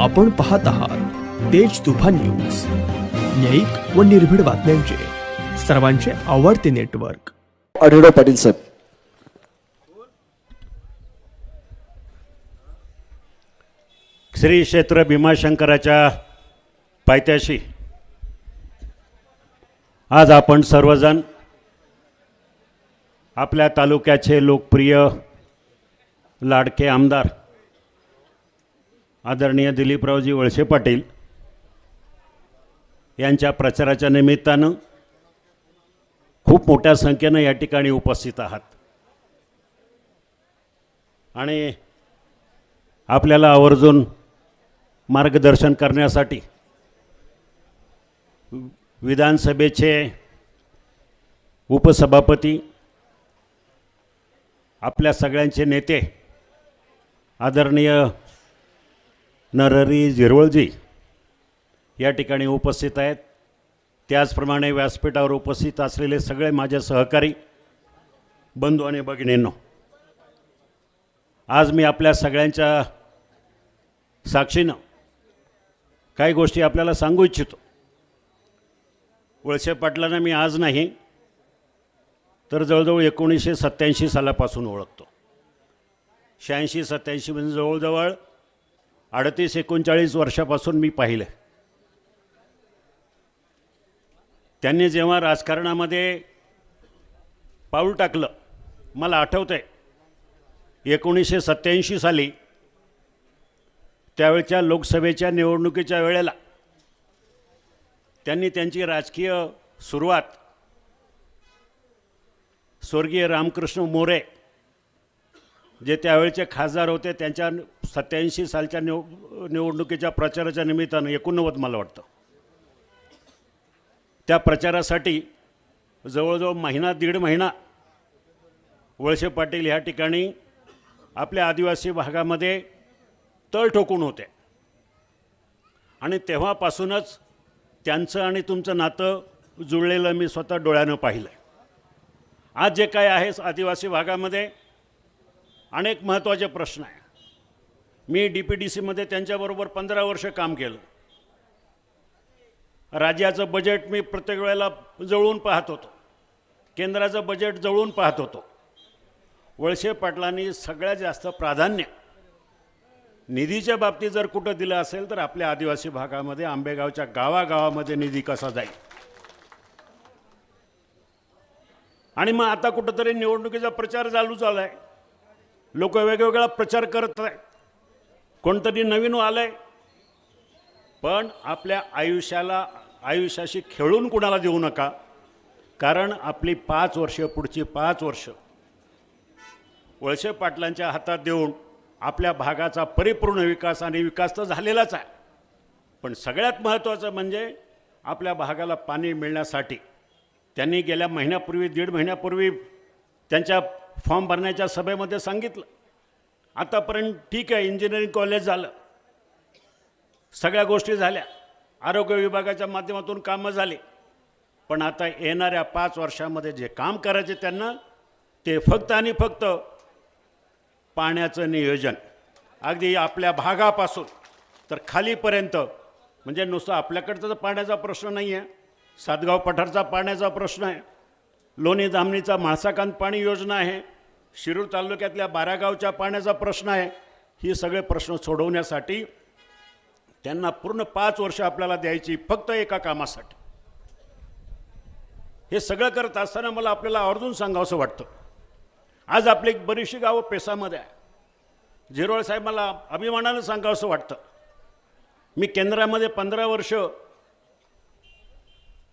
आपण पाहत आहात तेज तुफान न्यूज. न्यायिक व निर्भीड बातम्यांचे. सर्वांचे आवडते नेटवर्क. आढळराव पाटील साहेब. श्री क्षेत्र भीमाशंकराच्या पायथ्याशी आज आपण सर्वजण आपल्या तालुक्याचे लोकप्रिय लाडके आमदार आदरणीय दिलीपरावजी वळसे पाटील यांच्या प्रचाराच्या निमित्तानं खूप मोठ्या संख्येनं या ठिकाणी उपस्थित आहात. आणि आपल्याला आवर्जून मार्गदर्शन करण्यासाठी विधानसभेचे उपसभापती आपल्या सगळ्यांचे नेते आदरणीय नरहरी झिरवळजी या ठिकाणी उपस्थित आहेत. त्याचप्रमाणे व्यासपीठावर उपस्थित असलेले सगळे माझे सहकारी बंधू आणि भगिनींनो आज मी आपल्या सगळ्यांच्या साक्षीनं काही गोष्टी आपल्याला सांगू इच्छितो. वळसे पाटलांना मी आज नाही तर जवळजवळ एकोणीसशे सत्त्याऐंशी सालापासून ओळखतो. शहाऐंशी सत्त्याऐंशी म्हणजे जवळजवळ अडतीस एकोणचाळीस वर्षापासून मी पाहिलं. त्यांनी जेव्हा राजकारणामध्ये पाऊल टाकलं मला आठवतं आहे एकोणीसशे सत्त्याऐंशी साली त्यावेळच्या लोकसभेच्या निवडणुकीच्या वेळेला त्यांनी त्यांची राजकीय सुरुवात स्वर्गीय रामकृष्ण मोरे जे त्यावेळचे खासदार होते त्यांच्या सत्याऐंशी सालच्या निव निवडणुकीच्या प्रचाराच्या निमित्तानं एकोणनव्वद मला वाटतं. त्या प्रचारासाठी जवळजवळ महिना दीड महिना वळसे पाटील ह्या ठिकाणी आपल्या आदिवासी भागामध्ये तळ ठोकून होते. आणि तेव्हापासूनच त्यांचं आणि तुमचं नातं जुळलेलं मी स्वतः डोळ्यानं पाहिलं आज जे काय आहे आदिवासी भागामध्ये अनेक महत्त्वाचे प्रश्न आहे. मी डी पी डी सीमध्ये त्यांच्याबरोबर पंधरा वर्ष काम केलं. राज्याचं बजेट मी प्रत्येक वेळेला जवळून पाहत होतो. केंद्राचं बजेट जवळून पाहत होतो. वळसे पाटलांनी सगळ्यात जास्त प्राधान्य निधीच्या बाबतीत जर कुठं दिलं असेल तर आपल्या आदिवासी भागामध्ये आंबेगावच्या गावागावामध्ये निधी कसा जाईल? आणि मग आता कुठंतरी निवडणुकीचा प्रचार चालू चालू आहे लोक वेगवेगळा प्रचार करत आहे कोणतरी नवीन आलंय. पण आपल्या आयुष्याला आयुष्याशी खेळून कुणाला देऊ नका. कारण आपली पाच वर्ष पुढची पाच वर्ष वळसे पाटलांच्या हातात देऊन आपल्या भागाचा परिपूर्ण विकास आणि विकास तर झालेलाच आहे. पण सगळ्यात महत्त्वाचं म्हणजे आपल्या भागाला पाणी मिळण्यासाठी. त्यांनी गेल्या महिन्यापूर्वी दीड महिन्यापूर्वी त्यांच्या फॉर्म भरण्याच्या सभेमध्ये सांगितलं. आतापर्यंत ठीक आहे इंजिनिअरिंग कॉलेज झालं. सगळ्या गोष्टी झाल्या. आरोग्य विभागाच्या माध्यमातून कामं झाली. पण आता येणाऱ्या पाच वर्षामध्ये जे काम करायचे त्यांना ते फक्त आणि फक्त पाण्याचं नियोजन. अगदी आपल्या भागापासून. तर खालीपर्यंत म्हणजे नुसतं आपल्याकडचा तर पाण्याचा प्रश्न नाही आहे सातगाव पठारचा पाण्याचा प्रश्न आहे. लोणी जामणीचा म्हाळसाकांत पाणी योजना आहे. शिरूर तालुक्यातल्या बारागावच्या पाण्याचा प्रश्न आहे. ही सगळे प्रश्न सोडवण्यासाठी त्यांना पूर्ण पाच वर्ष आपल्याला द्यायची फक्त एका कामासाठी. हे सगळं करत असताना मला आपल्याला आवर्जून सांगावंसं वाटतं. आज आपली एक बरीचशी गावं पेसामध्ये आहे झिरोळ साहेब मला अभिमानानं सांगावंसं वाटतं. मी केंद्रामध्ये पंधरा वर्ष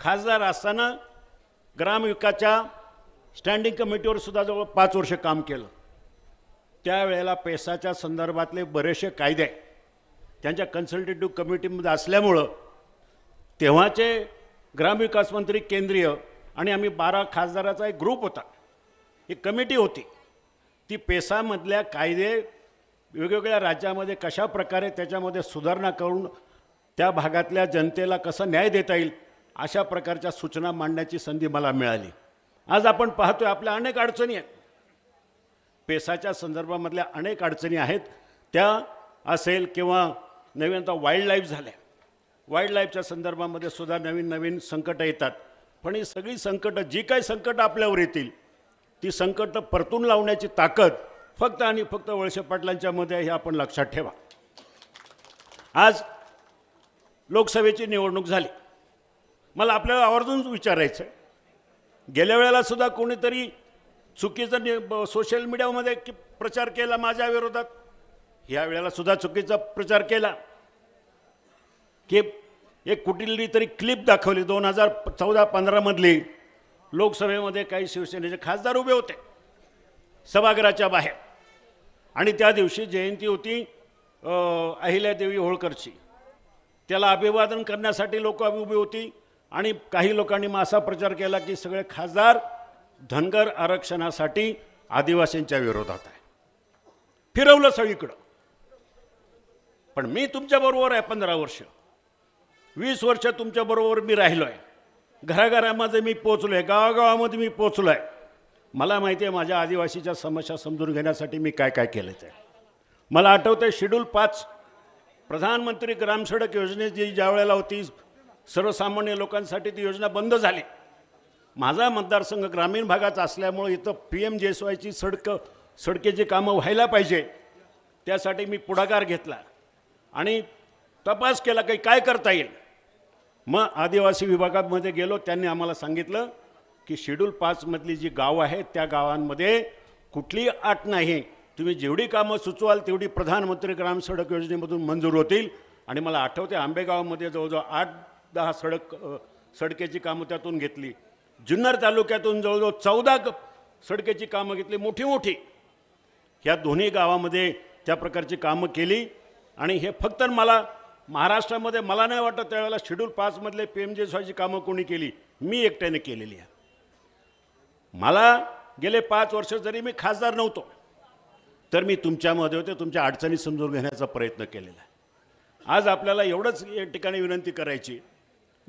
खासदार असताना ग्रामविकासच्या स्टँडिंग कमिटीवर सुद्धा जवळ पाच वर्ष काम केलं. त्यावेळेला पेसाच्या संदर्भातले बरेचसे कायदे त्यांच्या कन्सल्टेटिव्ह कमिटीमध्ये असल्यामुळं तेव्हाचे ग्रामविकास मंत्री केंद्रीय आणि आम्ही बारा खासदाराचा एक ग्रुप होता. एक कमिटी होती. ती पेसामधल्या कायदे वेगवेगळ्या राज्यामध्ये कशा प्रकारे त्याच्यामध्ये सुधारणा करून त्या भागातल्या जनतेला कसा न्याय देता येईल अशा प्रकारच्या सूचना मांडण्याची संधी मला मिळाली. आज आपण पाहतोय आपल्या अनेक अडचणी आहेत. पेसाच्या संदर्भामधल्या अनेक अडचणी आहेत. त्या असेल किंवा नवीन आता वाईल्ड लाईफ झाल्या. वाईल्ड लाईफच्या संदर्भामध्ये सुद्धा नवीन नवीन संकटं येतात. पण ही सगळी संकटं जी काही संकटं आपल्यावर येतील ती संकटं परतून लावण्याची ताकद फक्त आणि फक्त वळसे पाटलांच्यामध्ये मध्ये हे आपण लक्षात ठेवा. आज लोकसभेची निवडणूक झाली. मला आपल्याला आवर्जून विचारायचं आहे गेल्या वेळेला सुद्धा कोणीतरी चुकीचं सोशल मीडियामध्ये की प्रचार केला माझ्या विरोधात? ह्या वेळेला सुद्धा चुकीचा प्रचार केला. की एक कुठली तरी क्लिप दाखवली दोन हजार चौदा पंधरामधली लोकसभेमध्ये काही शिवसेनेचे खासदार उभे होते सभागृहाच्या बाहेर. आणि त्या दिवशी जयंती होती अहिल्यादेवी होळकरची. त्याला अभिवादन करण्यासाठी लोक उभी होती. आणि काही लोकांनी मग असा प्रचार केला की सगळे खासदार धनगर आरक्षणासाठी आदिवासींच्या विरोधात आहे. फिरवलं सगळीकडं. पण मी तुमच्याबरोबर आहे पंधरा वर्ष. वीस वर्ष तुमच्याबरोबर मी राहिलो आहे घराघरामध्ये मी पोचलो आहे गावागावामध्ये मी पोचलो आहे मला माहिती आहे माझ्या आदिवासीच्या समस्या समजून घेण्यासाठी मी काय काय केलं ते मला आठवतं आहे शेड्यूल पाच प्रधानमंत्री ग्रामसडक योजनेची ज्या वेळेला होती सर्वसामान्य लोकांसाठी ती योजना बंद झाली. माझा मतदारसंघ ग्रामीण भागाचा असल्यामुळे इथं पी एम जे एस वायची सडकं सडकेची कामं व्हायला पाहिजे त्यासाठी मी पुढाकार घेतला. आणि तपास केला काही काय करता येईल. मग आदिवासी विभागामध्ये गेलो त्यांनी आम्हाला सांगितलं की शेड्यूल पाचमधली जी गावं आहेत त्या गावांमध्ये कुठलीही आट नाही. तुम्ही जेवढी कामं सुचवाल तेवढी प्रधानमंत्री ग्राम सडक योजनेमधून मंजूर होतील. आणि मला आठवते आंबेगावमध्ये जवळजवळ आठ दहा सडक सडकेची कामं त्यातून घेतली. जुन्नर तालुक्यातून जवळजवळ चौदा सडकेची कामं घेतली मोठी मोठी. ह्या दोन्ही गावामध्ये त्या प्रकारची कामं केली आणि हे फक्त मला महाराष्ट्रामध्ये मला नाही वाटत त्यावेळेला शेड्यूल पाचमधले पी एम जे कामं कोणी केली. मी एकट्याने केलेली आहे. मला गेले पाच वर्ष जरी मी खासदार नव्हतो तर मी तुमच्यामध्ये होते तुमच्या अडचणी समजून घेण्याचा प्रयत्न केलेला आहे. आज आपल्याला एवढंच या ठिकाणी विनंती करायची